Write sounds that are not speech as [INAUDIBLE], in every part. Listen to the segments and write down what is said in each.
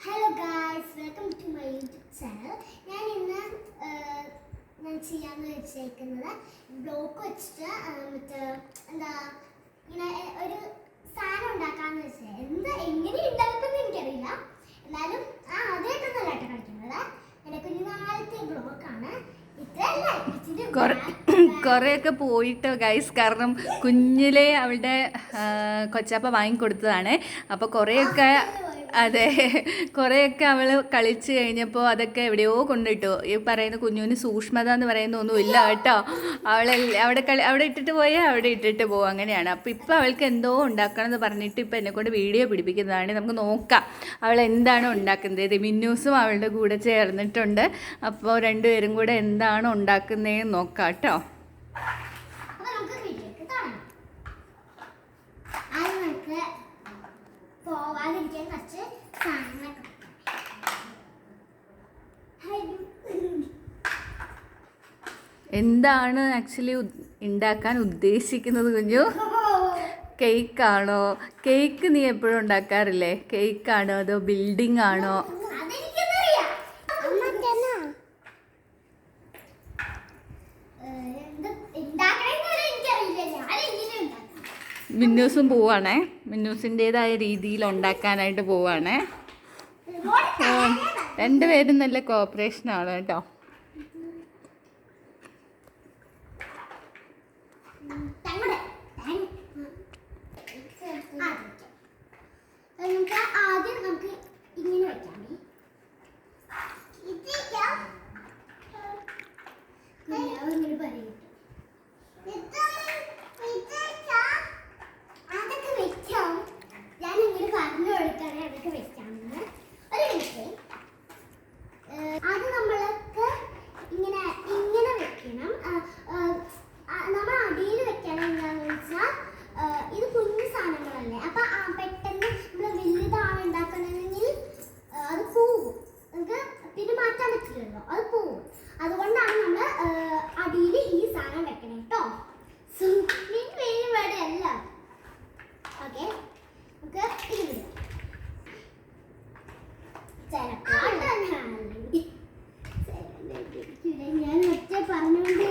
Hello guys welcome to my YouTube channel ഞാൻ ഇന്ന് ഞാൻ ചെയ്യാൻ വെച്ചേക്കുന്നത് ബ്ലോക്ക് വെച്ചിട്ട് മറ്റേ എന്താ ഇങ്ങനെ ഒരു സാധനം ഉണ്ടാക്കാന്ന് വെച്ചാൽ എന്ത് എങ്ങനെ ഉണ്ടാക്കുമെന്ന് എനിക്കറിയില്ല. എന്നാലും ആ ആദ്യമായിട്ടൊന്നല്ല കേട്ടോ കളിക്കുന്നത്. എന്റെ കുഞ്ഞുനാളത്തെ ബ്ലോക്കാണ് കുറെയൊക്കെ [LAUGHS] പോയിട്ടോ ഗൈസ് കാരണം കുഞ്ഞിലെ അവളുടെ കൊച്ചാപ്പ വാങ്ങിക്കൊടുത്തതാണ്. അപ്പോൾ കുറേയൊക്കെ അതെ. [LAUGHS] കുറേയൊക്കെ അവൾ കളിച്ച് കഴിഞ്ഞപ്പോൾ അതൊക്കെ എവിടെയോ കൊണ്ടിട്ടു ഈ പറയുന്ന കുഞ്ഞുവിന് സൂക്ഷ്മത എന്ന് പറയുന്ന ഒന്നുമില്ല കേട്ടോ. അവളെ അവിടെ കളി അവിടെ ഇട്ടിട്ട് പോയാൽ അവിടെ ഇട്ടിട്ട് പോകും അങ്ങനെയാണ്. അപ്പോൾ ഇപ്പോൾ അവൾക്ക് എന്തോ ഉണ്ടാക്കണം എന്ന് പറഞ്ഞിട്ട് ഇപ്പോൾ എന്നെക്കൊണ്ട് വീഡിയോ പിടിപ്പിക്കുന്നതാണ് നമുക്ക് നോക്കാം. അവൾ എന്താണ് ഉണ്ടാക്കുന്നത്? ഇത് മിന്നൂസും അവളുടെ കൂടെ ചേർന്നിട്ടുണ്ട്. അപ്പോൾ രണ്ടുപേരും കൂടെ എന്താണ് ഉണ്ടാക്കുന്നതെന്ന് നോക്കാം കേട്ടോ. എന്താണ് ആക്ച്വലി ഉണ്ടാക്കാൻ ഉദ്ദേശിക്കുന്നത് കുഞ്ഞു? കേക്കാണോ? കേക്ക് നീ എപ്പോഴും ഉണ്ടാക്കാറില്ലേ? കേക്കാണോ അതോ ബിൽഡിംഗ് ആണോ? മിന്നൂസും പോവാണേ. മിന്നൂസിന്റെതായ രീതിയിൽ ഉണ്ടാക്കാനായിട്ട് പോവാണേ. രണ്ടുപേരും നല്ല കോപ്പറേഷൻ ആണ് കേട്ടോ തങ്ങടെ. തങ്. ആ, അത് വെക്കാം. അത് നമുക്ക് ആദ്യം നമുക്ക് ഇങ്ങനെ വെക്കാം കുഞ്ഞാവ് ഇങ്ങനെ പറയും അതൊക്കെ വെക്കാം ഞാൻ ഇങ്ങനെ പറഞ്ഞു കൊടുക്കണേ അതൊക്കെ വെക്കാമെന്ന് ഒരു മിനിറ്റ് ഏഹ് അത് നമ്മൾക്ക് ഇങ്ങനെ ഇങ്ങനെ വെക്കണം ആ, ആ, ആ, നമ്മൾ അടിയിൽ വെക്കണം എന്താണെന്ന് വെച്ചാൽ ഏഹ് ഇത് കുഞ്ഞു സാധനങ്ങളല്ലേ അപ്പൊ ആ പെട്ടെന്ന് നമ്മൾ വലുതാണ് ഉണ്ടാക്കണമെങ്കിൽ ഏഹ് അത് പോവും നമുക്ക് പിന്നെ പറ്റില്ലല്ലോ അത് പോവും. അതുകൊണ്ടാണ് നമ്മൾ അടിയിൽ ഈ സാധനം വെക്കണേ കേട്ടോ വേറെ അല്ല ഓക്കെ നമുക്ക് ഇത് വിടാം ഞാൻ ഒറ്റ പറഞ്ഞോണ്ടേ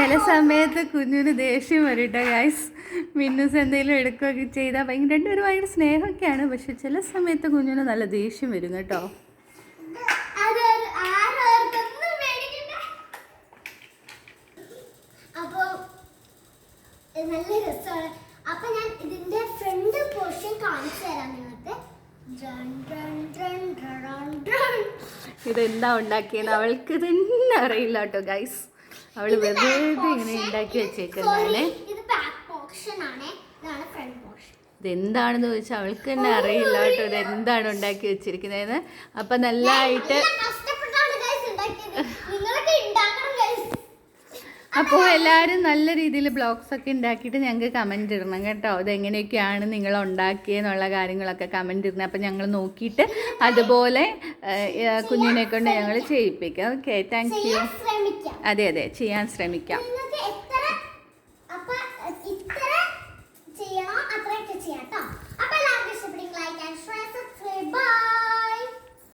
ചില സമയത്ത് കുഞ്ഞിന് ദേഷ്യം വരും കേട്ടോ ഗൈസ് മിന്നൂസ് എന്തെങ്കിലും എടുക്കുകയൊക്കെ ചെയ്താൽ ഭയങ്കര രണ്ടുപേരും ഭയങ്കര സ്നേഹമൊക്കെയാണ് പക്ഷെ ചില സമയത്ത് കുഞ്ഞിന് നല്ല ദേഷ്യം വരും കേട്ടോ. നല്ല രസമാണ്. അപ്പൊ ഞാൻ ഇതിന്റെ ഫ്രണ്ട് പോർഷൻ കാണിച്ചു തരാം നിങ്ങൾക്ക്. ഇതെന്താ ഉണ്ടാക്കിയെന്ന് അവൾക്ക് തന്നെ അറിയില്ല കേട്ടോ ഗൈസ് അവൾ വെറുതെ ഇങ്ങനെ ഉണ്ടാക്കി വെച്ചേക്കുന്നതാണ്. ഇതെന്താണെന്ന് ചോദിച്ചാൽ അവൾക്ക് തന്നെ അറിയില്ല കേട്ടോ ഇത് എന്താണ് ഉണ്ടാക്കി വെച്ചിരിക്കുന്നതെന്ന്. അപ്പം നല്ലതായിട്ട് കഷ്ടപ്പെട്ടാണ് ഗൈസ് ഉണ്ടാക്കിയത് നിങ്ങളൊക്കെ ഉണ്ടാക്കണം ഗൈസ് അപ്പോൾ എല്ലാവരും നല്ല രീതിയിൽ ബ്ലോഗ്സ് ഒക്കെ ഉണ്ടാക്കിയിട്ട് ഞങ്ങൾക്ക് കമന്റ് ഇടണം കേട്ടോ. അതെങ്ങനെയൊക്കെയാണ് നിങ്ങൾ ഉണ്ടാക്കിയെന്നുള്ള കാര്യങ്ങളൊക്കെ കമന്റ് ഇടണം. അപ്പോൾ ഞങ്ങൾ നോക്കിയിട്ട് അതുപോലെ കുഞ്ഞിനെ കൊണ്ട് ഞങ്ങൾ ചെയ്യിപ്പിക്കാം. ഓക്കെ താങ്ക് യു അതെ അതെ ചെയ്യാൻ ശ്രമിക്കാം.